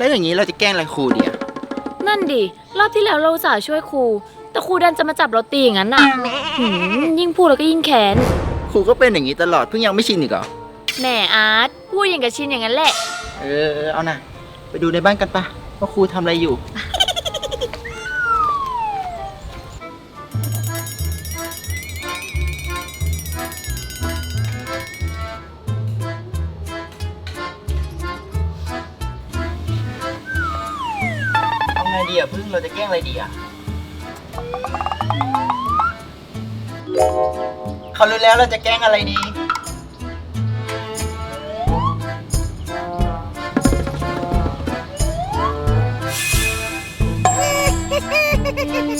แล้วอย่างนี้เราจะแกล้งอะไรครูเดียนั่นดิ รอบที่แล้วเราอุตส่าห์ช่วยครู แต่ครูดันจะมาจับเราตีอย่างนั้นน่ะหืมยิ่งพูดแล้วก็ยิ่งแค้นครูก็เป็นอย่างนี้ตลอดเพิ่งยังไม่ชินอีกเหรอแหมอาร์ตพูดอย่างกับชินอย่างนั้นแหละ เออเออเอานะไปดูในบ้านกันปะว่าครูทำอะไรอยู่ พึ่งเราจะแกล้งอะไรดีอะเขารู้แล้วเราจะแกล้งอะไรดีห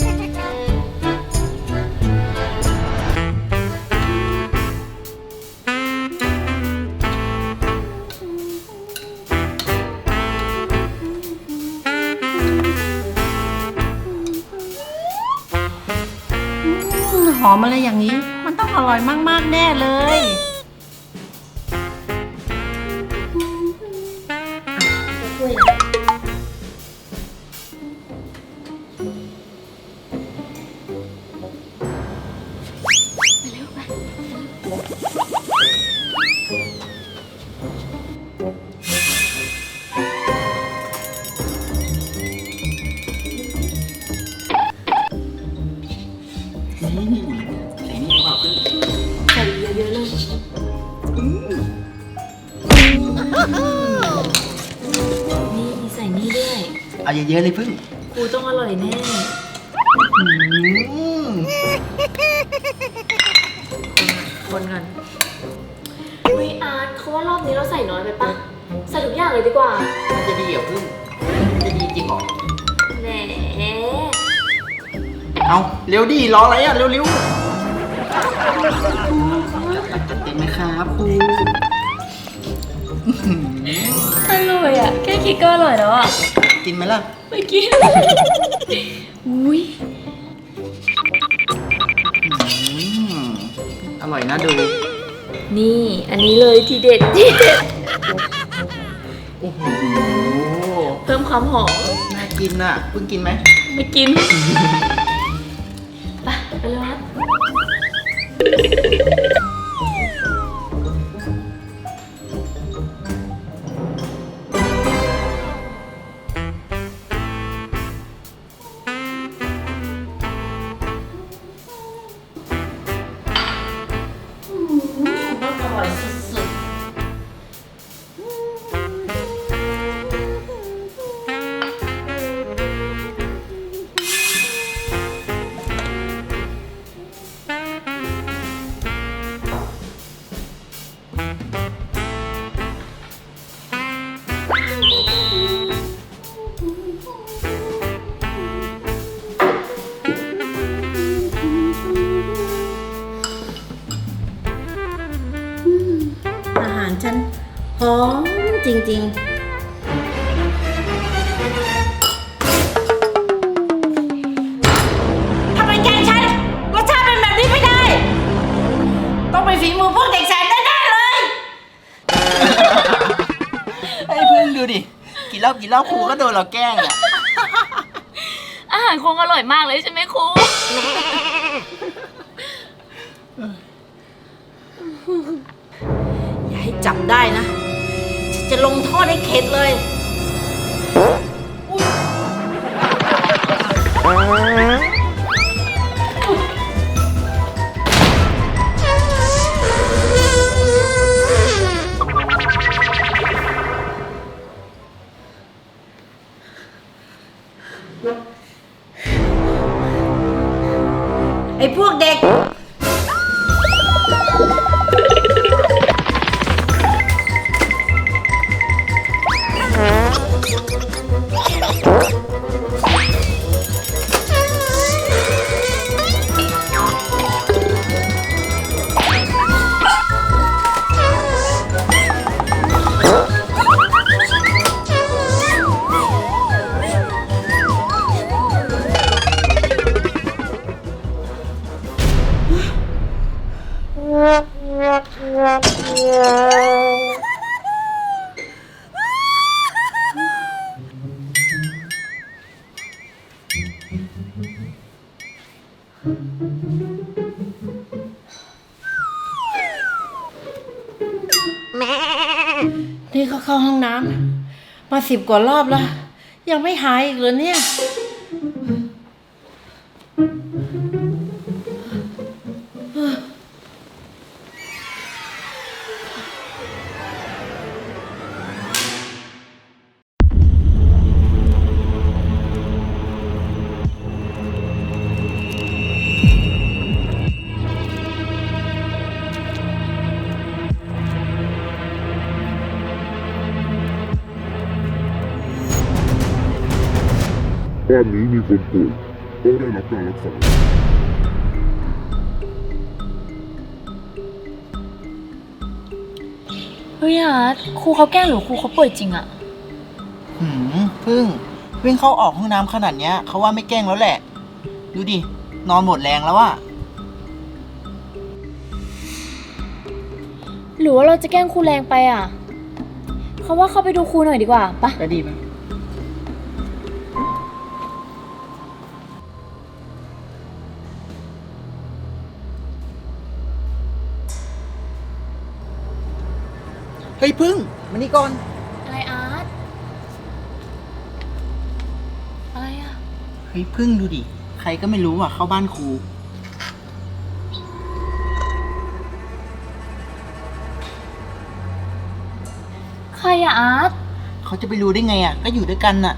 มอะไรอย่างนี้ มันต้องอร่อยมากๆแน่เลย นี่ใส่นี่ด้วย เอาเยอะๆเลยพึ่งครูต้องอร่อยแน่อืมคนกันวิอาร์ตเขาว่ารอบนี้เราใส่น้อยไปปะใส่ทุกอย่างเลยดีกว่า มันจะดีเหรอพึ่งมันจะดีจริงเหรอแหมเอาเร็วดิรออะไรอะเร็วๆจัดเต็มไหมครับครู อร่อยอะ แค่คิดก็อร่อยแล้วอะ กินไหมล่ะไปกิน อุ้ยอืมอร่อยนะดู นี่ อันนี้เลยทีเด็ดทีเด็ด โอ้โห เพิ่มความหอม น่ากินอะเพิ่งกินไหมไปกิน กินเหล้ากินเหล้าครูก็โดนเราแกล้งอะอาหารคงอร่อยมากเลยใช่ไหมครู อย่าให้จับได้นะฉันจะลงโทษให้เข็ดเลย ไอ้พวกเด็ก เข้าห้องน้ำมาสิบกว่ารอบแล้ว ยังไม่หายอีกเลยเนี่ย บ้านนี้มีคนป่วยต้องได้รับการรักษาเฮ้ยอาร์ตครูเขาแกล้งหรือครูเขาป่วยจริงอะหืมพึ่งวิ่งเข้าออกห้องน้ำขนาดเนี้ยเขาว่าไม่แกล้งแล้วแหละ ดูดิ นอนหมดแรงแล้วอะหรือว่าเราจะแกล้งครูแรงไปอะเขาว่าเข้าไปดูครูหน่อยดีกว่าปะ ก็ดีไห เฮ้ยพึ่งมานี่ก่อน อะไรอาร์ตอะไรอะเฮ้ยพึ่งดูดิ ใครก็ไม่รู้อะเข้าบ้านครู ใครอะอาร์ตเขาจะไปรู้ได้ไงอะ ก็อยู่ด้วยกันน่ะ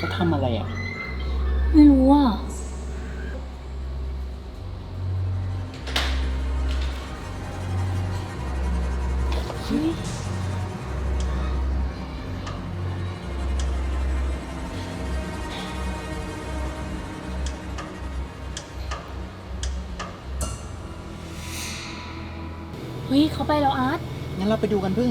เขาทำอะไรอะ ไม่รู้อะเฮ้ยเขาไปแล้วอาร์ตงั้นเราไปดูกันพึ่ง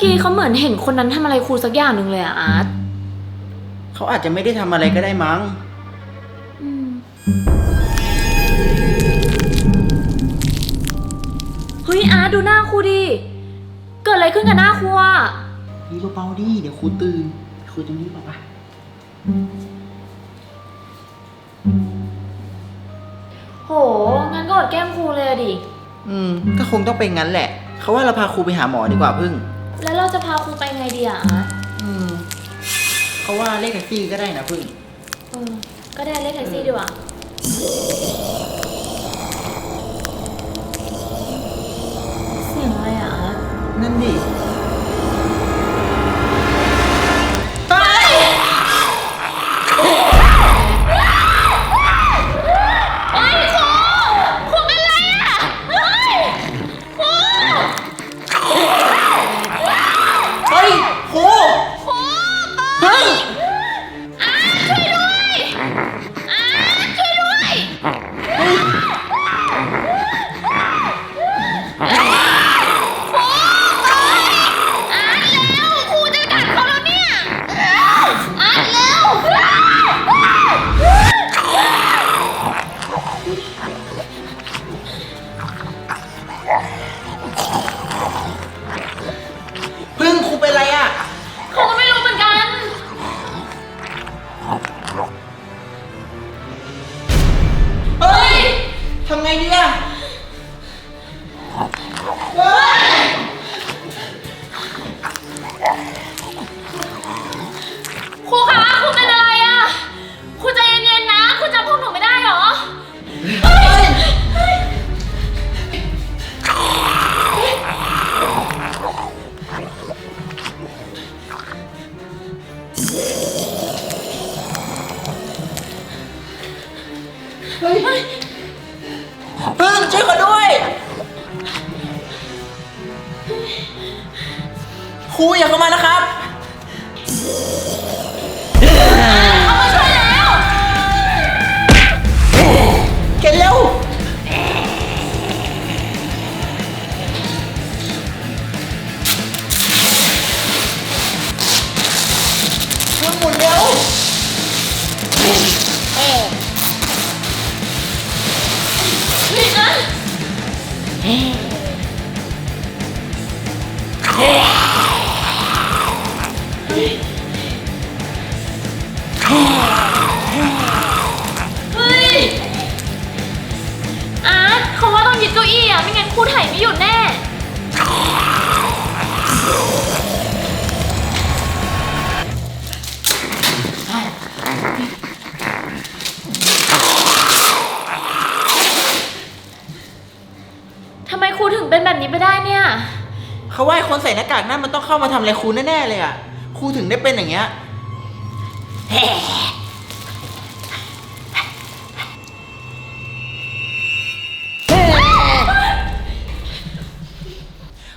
กี้เขาเหมือนเห็นคนนั้นทำอะไรครูสักอย่างหนึ่งเลยอะอาร์ตเขาอาจจะไม่ได้ทำอะไรก็ได้มั้งอืมเฮ้ยอาร์ตดูหน้าครูดิ เกิดอะไรขึ้นกับหน้าครูอะพี่เบาๆดิ เดี๋ยวครูตื่นครูตรงนี้เปล่าปะโห งั้นก็อดแกล้งครูเลยอะดิ อืม ก็คงต้องเป็นงั้นแหละ เขาว่าเราพาครูไปหาหมอดีกว่าพึ่ง แล้วเราจะพาครูไปไงดีอะอาร์ตอืมเขาว่าเลขแท็กซี่ก็ได้นะพึ่ง เออก็ได้เรียกแท็กซี่ดีกว่าเสียงอะไรอะอาร์ตนั่นดิ เฮ้ย อาร์ตเขาว่าต้องยึดเก้าอี้อะ ไม่งั้นครูไถ่ายไม่หยุดแน่ ส่หน้ากากนั่นมันต้องเข้ามาทำอะไรครูแน่ๆเลยอะครูถึงได้เป็นอย่างเงี้ย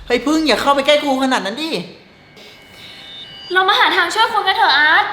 เฮ้ยพึ่งอย่าเข้าไปใกล้ครูขนาดนั้นดิ เรามาหาทางช่วยคุณกันเถอะอาร์ต